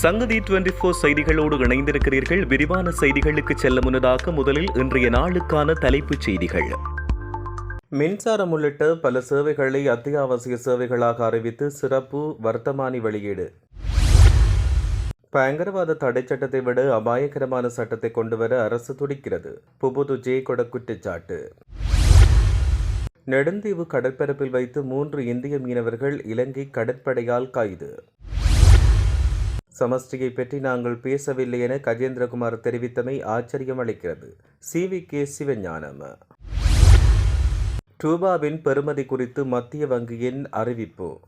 சங்கதி twenty four செய்திகளோடு இணைந்திருக்கிறீர்கள். விரிவான செய்திகளுக்கு செல்ல முன்னதாக முதலில் இன்றைய நாளுக்கான தலைப்புச் செய்திகள். மின்சாரம் உள்ளிட்ட பல சேவைகளை அத்தியாவசிய சேவைகளாக அறிவித்து சிறப்பு வர்த்தமானி வெளியீடு. பயங்கரவாத தடை சட்டத்தை விட அபாயகரமான சட்டத்தை கொண்டுவர அரசு துடிக்கிறது. புபுது ஜே கொட குற்றச்சாட்டு. நெடுந்தீவு கடற்பரப்பில் வைத்து மூன்று இந்திய மீனவர்கள் இலங்கை கடற்படையால் கைது. சமஷ்டியை பற்றி நாங்கள் பேசவில்லை என கஜேந்திரகுமார் தெரிவித்தமை ஆச்சரியம் அளிக்கிறது சி. வி. கே. சிவஞானம். ரூபாவின் பெறுமதி குறித்து மத்திய வங்கியின் அறிவிப்பு.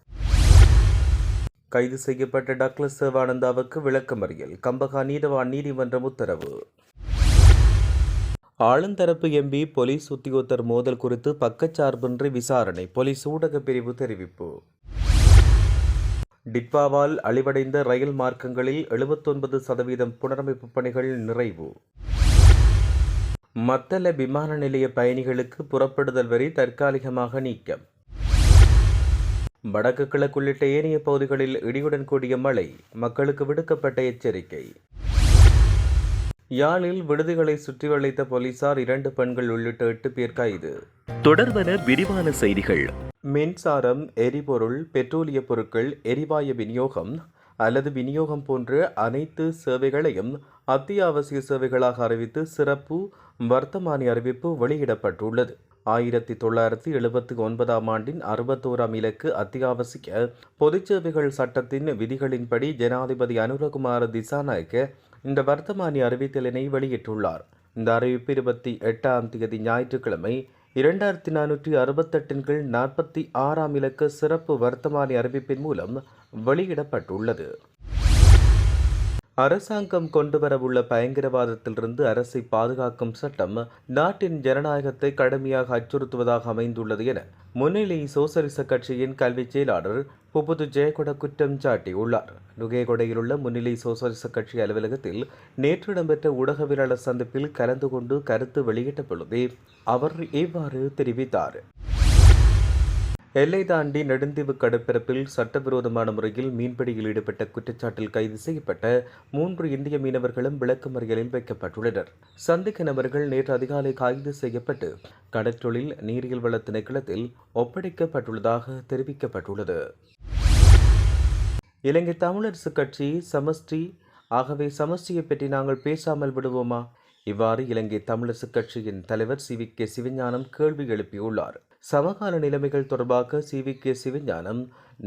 கைது செய்யப்பட்ட டக்ளஸ் சிவானந்தாவுக்கு விளக்கமறியல் கம்பகா நீதவான் நீதிமன்றம் உத்தரவு. ஆளுந்தரப்பு எம்பி போலீஸ் உத்தியோகத்தர் மோதல் குறித்து பக்கச்சார்பின்றி விசாரணை. போலீஸ் ஊடகப் பிரிவு தெரிவிப்பு. டிட்பாவால் அழிவடைந்த ரயில் மார்க்கங்களில் எழுபத்தொன்பது சதவீதம் புனரமைப்பு பணிகள் நிறைவு. மத்தள விமான நிலைய பயணிகளுக்கு புறப்படுதல் வரி தற்காலிகமாக நீக்கம். வடக்கு கிழக்குள்ளிட்ட ஏனைய பகுதிகளில் இடியுடன் கூடிய மழை மக்களுக்கு விடுக்கப்பட்ட எச்சரிக்கை. யாழில் விடுதிகளை சுற்றி வளைத்த போலீசார் இரண்டு பெண்கள் உள்ளிட்ட எட்டு பேர் கைது. தொடர்பன விரிவான செய்திகள். மின்சாரம் எரிபொருள் பெட்ரோலிய பொருட்கள் எரிவாயு விநியோகம் அல்லது விநியோகம் போன்ற அனைத்து சேவைகளையும் அத்தியாவசிய சேவைகளாக அறிவித்து சிறப்பு வர்த்தமானி அறிவிப்பு வெளியிடப்பட்டுள்ளது. ஆயிரத்தி தொள்ளாயிரத்தி எழுபத்தி ஒன்பதாம் ஆண்டின் அறுபத்தோராம் இலக்கு அத்தியாவசிய பொதுச்சேவைகள் சட்டத்தின் விதிகளின்படி ஜனாதிபதி அனுரகுமார் திசாநாயக்க இந்த வர்த்தமானி அறிவித்தலினை வெளியிட்டுள்ளார். இந்த அறிவிப்பு இருபத்தி எட்டாம் தேதி ஞாயிற்றுக்கிழமை இரண்டாயிரத்தி நானூற்றி அறுபத்தெட்டின் கீழ் நாற்பத்தி ஆறாம் இலக்கு சிறப்பு வர்த்தமானி அறிவிப்பின் மூலம் வெளியிடப்பட்டுள்ளது. அரசாங்கம் கொண்டுவரவுள்ள பயங்கரவாதத்திலிருந்து அரசை பாதுகாக்கும் சட்டம் நாட்டின் ஜனநாயகத்தை கடுமையாக அச்சுறுத்துவதாக அமைந்துள்ளது என முன்னிலை சோசலிச கட்சியின் கல்வி செயலாளர் புபுது ஜெயகொட குற்றம் சாட்டியுள்ளார். நுகேகொடையில் உள்ள முன்னிலை சோசலிச கட்சி அலுவலகத்தில் நேற்று இடம்பெற்ற ஊடகவியலாளர் சந்திப்பில் கலந்து கொண்டு கருத்து வெளியிட்ட பொழுதே அவர் இவ்வாறு தெரிவித்தார். எல்லை தாண்டி நெடுந்தீவு கடற்பரப்பில் சட்டவிரோதமான முறையில் மீன்பிடியில் ஈடுபட்ட குற்றச்சாட்டில் கைது செய்யப்பட்ட மூன்று இந்திய மீனவர்களும் விளக்கமறியலில் வைக்கப்பட்டுள்ளனர். சந்திக்க நபர்கள் நேற்று அதிகாலை கைது செய்யப்பட்டு கடற்றொழில் நீரியல் வள திணைக்களத்தில் ஒப்படைக்கப்பட்டுள்ளதாக தெரிவிக்கப்பட்டுள்ளது. இலங்கை தமிழரசு கட்சி சமஷ்டி ஆகவே சமஷ்டியை பற்றி நாங்கள் பேசாமல் விடுவோமா? இவ்வாறு இலங்கை தமிழரசு கட்சியின் தலைவர் சி வி கே சிவஞானம் கேள்வி எழுப்பியுள்ளார். சமகால நிலைமைகள் தொடர்பாக சி வி கே சிவஞானம்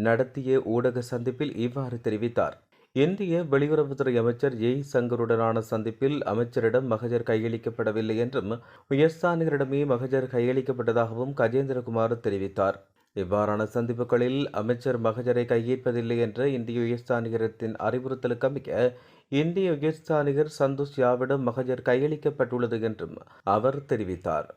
நடத்திய ஊடக சந்திப்பில் இவ்வாறு தெரிவித்தார். இந்திய வெளியுறவுத்துறை அமைச்சர் ஜெய் சங்கருடனான சந்திப்பில் அமைச்சரிடம் மகஜர் கையளிக்கப்படவில்லை என்றும் உயர்ஸ்தானிகரிடமே மகஜர் கையளிக்கப்பட்டதாகவும் கஜேந்திரகுமார் தெரிவித்தார். இவ்வாறான சந்திப்புகளில் அமைச்சர் மகஜரை கையேற்பதில்லை என்ற இந்திய உயர்ஸ்தானிகரத்தின் அறிவுறுத்தலுக்கு அமைக்க இந்திய உயர்ஸ்தானிகர் சந்தோஷ் யாவிடம் மகஜர் கையளிக்கப்பட்டுள்ளது என்றும் அவர் தெரிவித்தார்.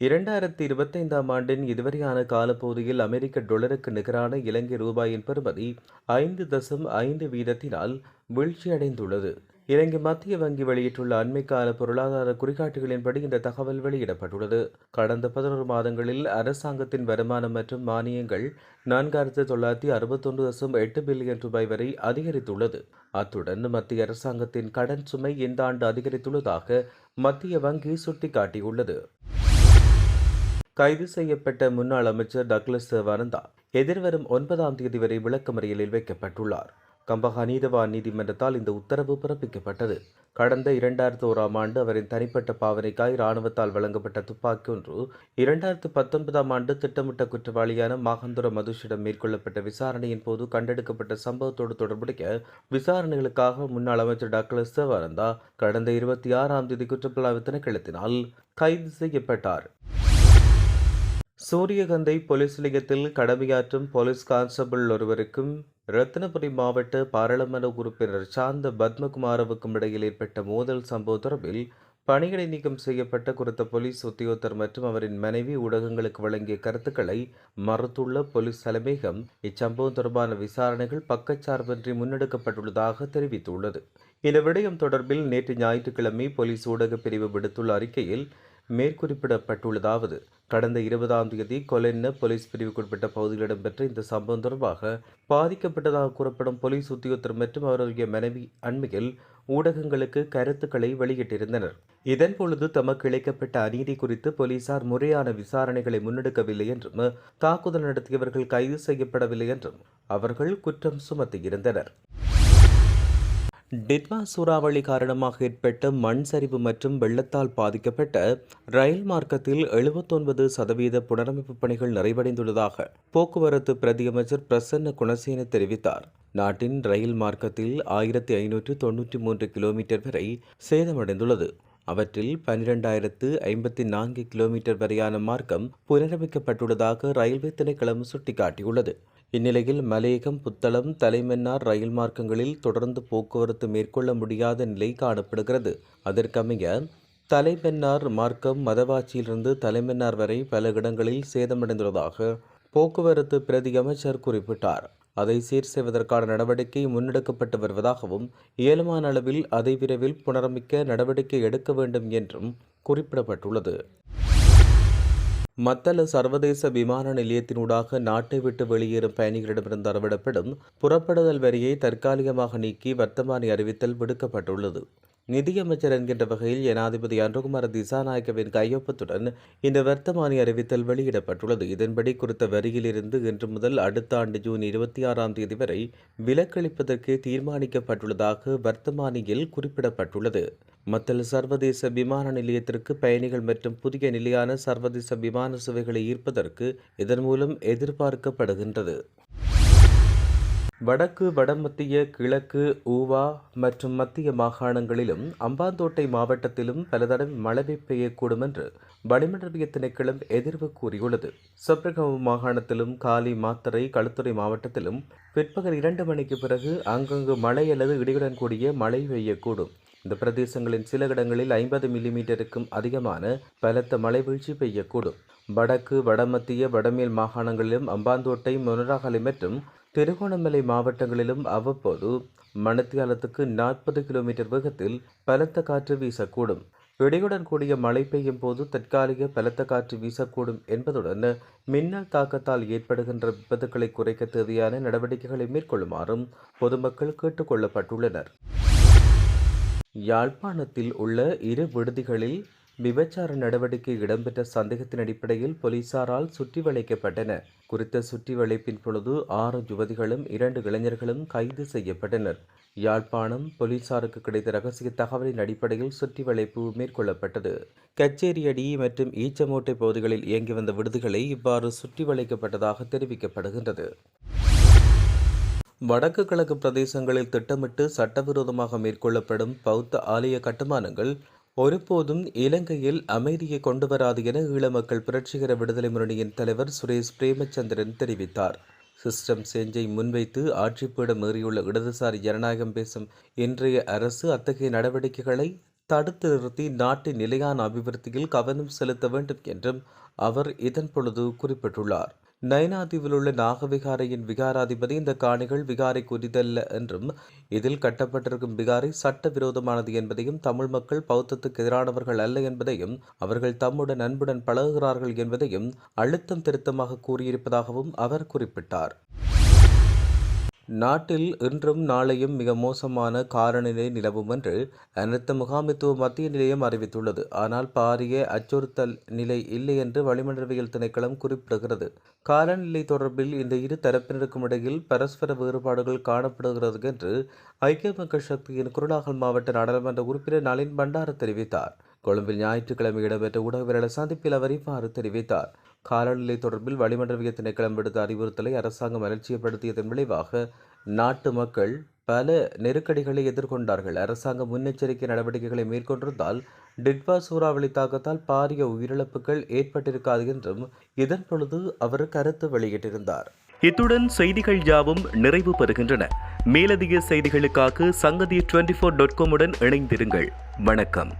இரண்டாயிரத்தி இருபத்தைந்தாம் ஆண்டின் இதுவரையான காலப்பகுதியில் அமெரிக்க டொலருக்கு நிகரான இலங்கை ரூபாயின் பெறுமதி ஐந்து தசம் ஐந்து வீதத்தினால் வீழ்ச்சியடைந்துள்ளது. இலங்கை மத்திய வங்கி வெளியிட்டுள்ள அண்மைக்கால பொருளாதார குறிகாட்டிகளின்படி இந்த தகவல் வெளியிடப்பட்டுள்ளது. கடந்த பதினோரு மாதங்களில் அரசாங்கத்தின் வருமானம் மற்றும் மானியங்கள் நான்காயிரத்து தொள்ளாயிரத்தி அறுபத்தொன்று தசம் எட்டு பில்லியன் ரூபாய் வரை அதிகரித்துள்ளது. அத்துடன் மத்திய அரசாங்கத்தின் கடன் சுமை இந்த ஆண்டு அதிகரித்துள்ளதாக மத்திய வங்கி சுட்டிக்காட்டியுள்ளது. கைது செய்யப்பட்ட முன்னாள் அமைச்சர் டக்ளஸ் சேவானந்தா எதிர்வரும் ஒன்பதாம் தேதி வரை விளக்கமறியலில் வைக்கப்பட்டுள்ளார். கம்பஹா நீதவான் நீதிமன்றத்தால் இந்த உத்தரவு பிறப்பிக்கப்பட்டது. கடந்த இரண்டாயிரத்து ஓராம் ஆண்டு அவரின் தனிப்பட்ட பாவனைக்காய் இராணுவத்தால் வழங்கப்பட்ட துப்பாக்கி ஒன்று இரண்டாயிரத்து பத்தொன்பதாம் ஆண்டு திட்டமிட்ட குற்றவாளியான மாகந்துர மதுஷிடம் மேற்கொள்ளப்பட்ட விசாரணையின் போது கண்டெடுக்கப்பட்ட சம்பவத்தோடு தொடர்புடைய விசாரணைகளுக்காக முன்னாள் அமைச்சர் டாக்டர் சேவானந்தா கடந்த இருபத்தி ஆறாம் தேதி குற்றப்புலனாய்வு திணைக்களத்தினால் கைது செய்யப்பட்டார். சூரியகந்தை போலீஸ் நிலையத்தில் கடமையாற்றும் போலீஸ் கான்ஸ்டபிள் ஒருவருக்கும் ரத்தினபுரி மாவட்ட பாராளுமன்ற உறுப்பினர் சாந்த பத்மகுமாரவுக்கும் இடையில் ஏற்பட்ட மோதல் சம்பவம் தொடர்பில் பணியிடை நீக்கம் செய்யப்பட்ட குறித்த போலீஸ் உத்தியோகத்தர் மற்றும் அவரின் மனைவி ஊடகங்களுக்கு வழங்கிய கருத்துக்களை மறுத்துள்ள போலீஸ் தலைமையகம் இச்சம்பவம் தொடர்பான விசாரணைகள் பக்கச்சார்பின்றி முன்னெடுக்கப்பட்டுள்ளதாக தெரிவித்துள்ளது. இந்த விடயம் தொடர்பில் நேற்று ஞாயிற்றுக்கிழமை போலீஸ் ஊடகப் பிரிவு விடுத்துள்ள அறிக்கையில் மேற்குறிப்பிடப்பட்டுள்ளதாவது கடந்த இருபதாம் தேதி கொலென்ன போலீஸ் பிரிவுக்குட்பட்ட பகுதியில் இடம்பெற்ற இந்த சம்பவம் தொடர்பாக பாதிக்கப்பட்டதாக கூறப்படும் போலீஸ் உத்தியோகத்தர் மற்றும் அவருடைய மனைவி அண்மையில் ஊடகங்களுக்கு கருத்துக்களை வெளியிட்டிருந்தனர். இதன் பொழுது தமக்கு இழைக்கப்பட்ட அநீதி குறித்து போலீசார் முறையான விசாரணைகளை முன்னெடுக்கவில்லை என்றும் தாக்குதல் நடத்தியவர்கள் கைது செய்யப்படவில்லை என்றும் அவர்கள் குற்றம் சுமத்தியிருந்தனர். டிட்வா சூறாவளி காரணமாக ஏற்பட்ட மண் சரிவு மற்றும் வெள்ளத்தால் பாதிக்கப்பட்ட ரயில் மார்க்கத்தில் எழுபத்தொன்பது சதவீத புனரமைப்பு பணிகள் நிறைவடைந்துள்ளதாக போக்குவரத்து பிரதியமைச்சர் பிரசன்ன குணசேன தெரிவித்தார். நாட்டின் ரயில் மார்க்கத்தில் ஆயிரத்தி ஐநூற்று தொன்னூற்றி மூன்று கிலோமீட்டர் வரை சேதமடைந்துள்ளது. அவற்றில் பனிரெண்டாயிரத்து ஐம்பத்தி நான்கு கிலோமீட்டர் வரையான மார்க்கம் புனரமைக்கப்பட்டுள்ளதாக ரயில்வே திணைக்களம் சுட்டிக்காட்டியுள்ளது. இந்நிலையில் மலையகம் புத்தளம் தலைமன்னார் ரயில் மார்க்கங்களில் தொடர்ந்து போக்குவரத்து மேற்கொள்ள முடியாத நிலை காணப்படுகிறது. அதற்கமைய தலைமன்னார் மார்க்கம் மதவாச்சியிலிருந்து தலைமன்னார் வரை பல இடங்களில் சேதமடைந்துள்ளதாக போக்குவரத்து பிரதி அமைச்சர் குறிப்பிட்டார். அதை சீர் செய்வதற்கான நடவடிக்கை முன்னெடுக்கப்பட்டு வருவதாகவும் இயலுமான அளவில் அதை விரைவில் புனரமைக்க நடவடிக்கை எடுக்க வேண்டும் என்றும் குறிப்பிடப்பட்டுள்ளது. மத்தள சர்வதேச விமான நிலையத்தினூடாக நாட்டை விட்டு வெளியேறும் பயணிகளிடமிருந்து அறவிடப்படும் புறப்படுதல் வரியை தற்காலிகமாக நீக்கி வர்த்தமானி அறிவித்தல் விடுக்கப்பட்டுள்ளது. நிதியமைச்சர் என்கின்ற வகையில் ஜனாதிபதி அன்றுகுமார திசாநாயக்கவின் கையொப்பத்துடன் இந்த வர்த்தமானி அறிவித்தல் வெளியிடப்பட்டுள்ளது. இதன்படி குறித்த வரியிலிருந்து இன்று முதல் அடுத்த ஆண்டு ஜூன் இருபத்தி ஆறாம் தேதி வரை விலக்களிப்பதற்கு தீர்மானிக்கப்பட்டுள்ளதாக வர்த்தமானியில் குறிப்பிடப்பட்டுள்ளது. மத்தல் சர்வதேச விமான நிலையத்திற்கு பயணிகள் மற்றும் புதிய நிலையான சர்வதேச விமான சுவைகளை ஈர்ப்பதற்கு இதன் மூலம் எதிர்பார்க்கப்படுகின்றது. வடக்கு வடமத்திய கிழக்கு ஊவா மற்றும் மத்திய மாகாணங்களிலும் அம்பாந்தோட்டை மாவட்டத்திலும் பல தடவை மழை பெய்யக்கூடும் என்று வளிமண்டலவிய திணைக்களம் எதிர்வு கூறியுள்ளது. சப்ரகம மாகாணத்திலும் காலி மாத்தரை களுத்துறை மாவட்டத்திலும் பிற்பகல் இரண்டு மணிக்கு பிறகு அங்கங்கு மழை அல்லது இடியுடன் கூடிய மழை பெய்யக்கூடும் இந்த பிரதேசங்களின் சில இடங்களில் ஐம்பது மில்லிமீட்டருக்கும் அதிகமான பலத்த மழை வீழ்ச்சி பெய்யக்கூடும் வடக்கு வடமத்திய வடமேல் மாகாணங்களிலும் அம்பாந்தோட்டை மொனராகலை மற்றும் திருகோணமலை மாவட்டங்களிலும் அவ்வப்போது மணத்தியாலத்துக்கு நாற்பது கிலோமீட்டர் வேகத்தில் பலத்த காற்று வீசக்கூடும். இடியுடன் கூடிய மழை பெய்யும் போது தற்காலிக பலத்த காற்று வீசக்கூடும் என்பதுடன் மின்னல் தாக்கத்தால் ஏற்படுகின்ற விபத்துக்களை குறைக்க தேவையான நடவடிக்கைகளை மேற்கொள்ளுமாறும் பொதுமக்கள் கேட்டுக்கொள்ளப்பட்டுள்ளனர் யாழ்ப்பாணத்தில் உள்ள இரு விடுதிகளில் விபச்சார நடவடிக்கை இடம்பெற்ற சந்தேகத்தின் அடிப்படையில் போலீசாரால் சுற்றி வளைக்கப்பட்டன குறித்த சுற்றி வளைப்பின் பொழுது ஆறு யுவதிகளும் இரண்டு இளைஞர்களும் கைது செய்யப்பட்டனர். யாழ்ப்பாணம் போலீசாருக்கு கிடைத்த ரகசிய தகவலின் அடிப்படையில் சுற்றி வளைப்பு மேற்கொள்ளப்பட்டது. கச்சேரி அடி மற்றும் ஈச்சமோட்டை பகுதிகளில் இயங்கி வந்த விடுதிகளை இவ்வாறு சுற்றி வளைக்கப்பட்டதாக தெரிவிக்கப்படுகின்றது. வடக்கு கிழக்கு பிரதேசங்களில் திட்டமிட்டு சட்டவிரோதமாக மேற்கொள்ளப்படும் பௌத்த ஆலய கட்டுமானங்கள் ஒருபோதும் இலங்கையில் அமைதியை கொண்டு வராது என ஈழ மக்கள் புரட்சிகர விடுதலை முன்னணியின் தலைவர் சுரேஷ் பிரேமச்சந்திரன் தெரிவித்தார். சிஸ்டம் சேஞ்சை முன்வைத்து ஆட்சிப்பீடம் ஏறியுள்ள இடதுசாரி ஜனநாயகம் பேசும் இன்றைய அரசு அத்தகைய நடவடிக்கைகளை தடுத்து நிறுத்தி நாட்டின் நிலையான அபிவிருத்தியில் கவனம் செலுத்த வேண்டும் என்றும் அவர் இதன் பொழுது குறிப்பிட்டுள்ளார். நயனாதீவில் உள்ள நாகவிகாரையின் விகாராதிபதி. இந்த காணிகள் விகாரை குறிதல்ல என்றும் இதில் கட்டப்பட்டிருக்கும் விகாரை சட்ட விரோதமானது என்பதையும் தமிழ் மக்கள் பௌத்தத்துக்கு எதிரானவர்கள் அல்ல என்பதையும் அவர்கள் தம்முடன் அன்புடன் பழகுகிறார்கள் என்பதையும் அழுத்தம் திருத்தமாக கூறியிருப்பதாகவும் அவர் குறிப்பிட்டார். நாட்டில் இன்றும் நாளையும் மிக மோசமான காலநிலை நிலவும் என்று அனைத்து முகாமித்துவ மத்திய நிலையம் அறிவித்துள்ளது. ஆனால் பாரிய அச்சுறுத்தல் நிலை இல்லை என்று வளிமண்டலவியல் திணைக்களம் குறிப்பிடுகிறது. காலநிலை தொடர்பில் இந்த இரு தரப்பினருக்கும் இடையில் பரஸ்பர வேறுபாடுகள் காணப்படுகிறது என்று ஐக்கிய மக்கள் சக்தியின் குருநாகல் மாவட்ட நாடாளுமன்ற உறுப்பினர் நளின் பண்டார தெரிவித்தார். கொழும்பில் ஞாயிற்றுக்கிழமை இடம்பெற்ற ஊடகவியலாளர் சந்திப்பில் அவர் இவ்வாறு தெரிவித்தார். காலநிலை தொடர்பில் வளிமண்டலவிய திணைக்களம் விடுத்த அறிவுறுத்தலை அரசாங்கம் அலட்சியப்படுத்தியதன் விளைவாக நாட்டு மக்கள் பல நெருக்கடிகளை எதிர்கொண்டார்கள். அரசாங்கம் முன்னெச்சரிக்கை நடவடிக்கைகளை மேற்கொண்டிருந்தால் டிட்வா சூறாவளி தாக்கத்தால் பாரிய உயிரிழப்புகள் ஏற்பட்டிருக்காது என்றும் இதன் பொழுது அவர் கருத்து வெளியிட்டிருந்தார். இத்துடன் செய்திகள் யாவும் நிறைவு பெறுகின்றன. மேலதிக செய்திகளுக்காக சங்கதி டுவெண்டி ஃபோர் டாட் காமுடன் இணைந்திருங்கள். வணக்கம்.